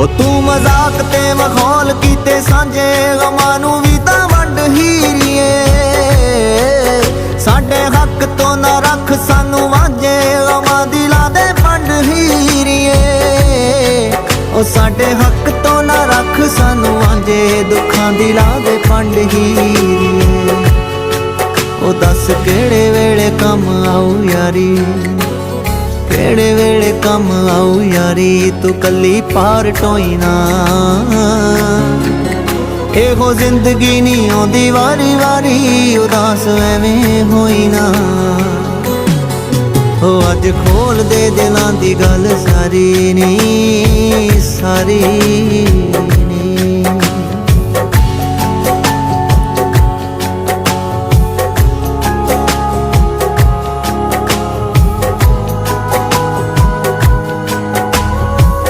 ਉਹ ਤੂੰ ਮਜ਼ਾਕ ਤੇ ਮਖੌਲ ਕੀਤੇ ਸਾਂਝੇ, ਗਮਾਂ ਨੂੰ ਵੀ ਤਾਂ ਵੰਡ ਹੀਰੀਏ ਸਾਡੇ ਹੱਕ ਤੋਂ ਨਾ ਰੱਖ ਸਾਨੂੰ ਵਾਂਝੇ, ਗਮਾਂ ਦਿਲਾਂ ਦੇ ਪੰਡ ਹੀਰੀਏ ਉਹ ਸਾਡੇ ਹੱਕ ਤੋਂ ਨਾ ਰੱਖ ਸਾਨੂੰ ਵਾਂਝੇ, ਦੁੱਖਾਂ ਦਿਲਾਂ ਦੇ ਪੰਡ ਹੀਰੀਏ ਉਹ ਦੱਸ ਕਿਹੜੇ ਵੇਲੇ ਕੰਮ ਆਉ ਯਾਰੀ। ਕਿਹੜੇ ਵੇਲੇ ਕੰਮ ਆਉ ਯਾਰੀ, ਤੂੰ ਕੱਲੀ ਪਾਰ ਟੋਈ ਨਾ। ਇਹੋ ਜ਼ਿੰਦਗੀ ਨਹੀਂ ਆਉਂਦੀ ਵਾਰੀ ਵਾਰੀ, ਉਦਾਸ ਐਵੇਂ ਹੋਈ ਨਾ। ਉਹ ਅੱਜ ਖੋਲ ਦੇ ਦਿਲਾਂ ਦੀ ਗੱਲ ਸਾਰੀ ਨਹੀਂ ਸਾਰੀ।